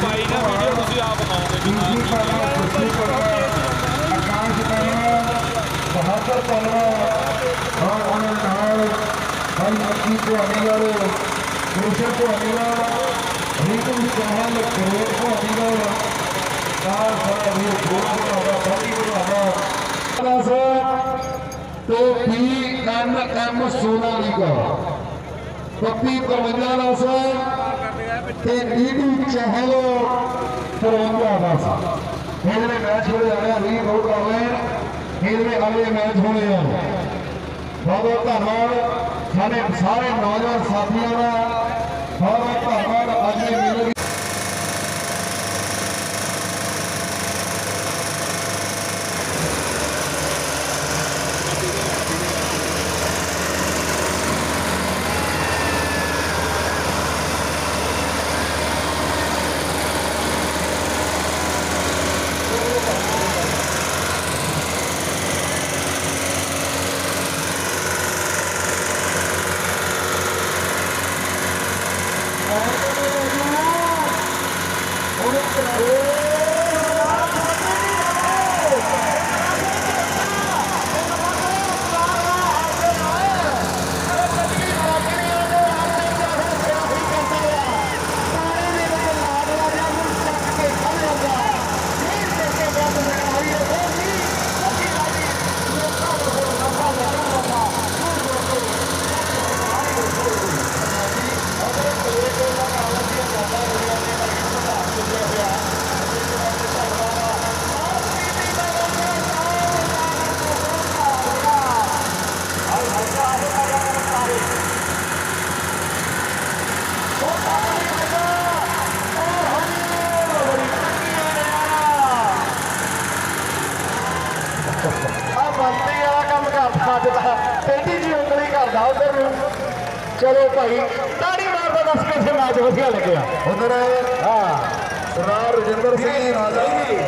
ਭਾਈ ਨਾ ਵੀਡੀਓ ਤੁਸੀਂ ਆਪ ਬਣਾਓਗੇ ਜੀ ਆਕਾਸ਼ ਕਰਨਾ ਬਹਾਦਰ ਕਰਨਾ ਹਾਂ ਉਹਨਾਂ ਨਾਲ ਹਮ ਅੱਖੀ ਕੋ ਅਨਿਵਾਰੇ ਕ੍ਰਿਸ਼ਨ ਕੋ ਅਨਿਵਾਰੇ ਰੀਤੂ ਸਹਾਨ ਕਰੋ ਕੋ ਅਨਿਵਾਰੇ ਕਾਰ ਸਾਰਾ ਵੀ ਗੋਲ ਕੋ ਆਵਾ ਪਾਣੀ ਕੋ ਆਵਾ ਦਸ ਤੇ ਪੀ ਐਮ ਐਮ ਸੋਨਾਲੀਕਾ ਪੱਪੀ ਪਰਵੰਜਾ ਦਸ ਤੇ ਡੀਡੀ ਚਹਿਲ ਪਰਵੰਜਾ ਦਸ ਇਹਦੇ ਮੈਚ ਹੋਏ ਆ ਰਿਹਾ ਰੀ ਰੋਡ ਕਰ ਰਹੇ ਇਹਦੇ ਅਗਲੇ ਮੈਚ ਹੋਣੇ ਆ ਬਹੁਤ ਬਹੁਤ ਧੰਨਵਾਦ। ਸਾਡੇ ਸਾਰੇ ਨੌਜਵਾਨ ਸਾਥੀਆਂ ਦਾ ਬਹੁਤ Outra. ਬੰਤੀ ਵਾਲਾ ਕੰਮ ਕਰਦਾ ਅੱਜ ਦਾ ਟੇਢੀ ਜੀ ਉਂਗਲੀ ਕਰਦਾ ਉਧਰ ਨੂੰ ਚਲੋ ਭਾਈ ਤਾੜੀ ਮਾਰਦਾ ਦੱਸ ਕਿੱਥੇ ਮੈਚ ਵਧੀਆ ਲੱਗਿਆ ਉਧਰ ਹਾਂ ਸਰਦਾਰ ਰਜਿੰਦਰ ਸਿੰਘ ਰਾਜਾ ਉਹ ਚੱਲਦੇ ਤਾਂ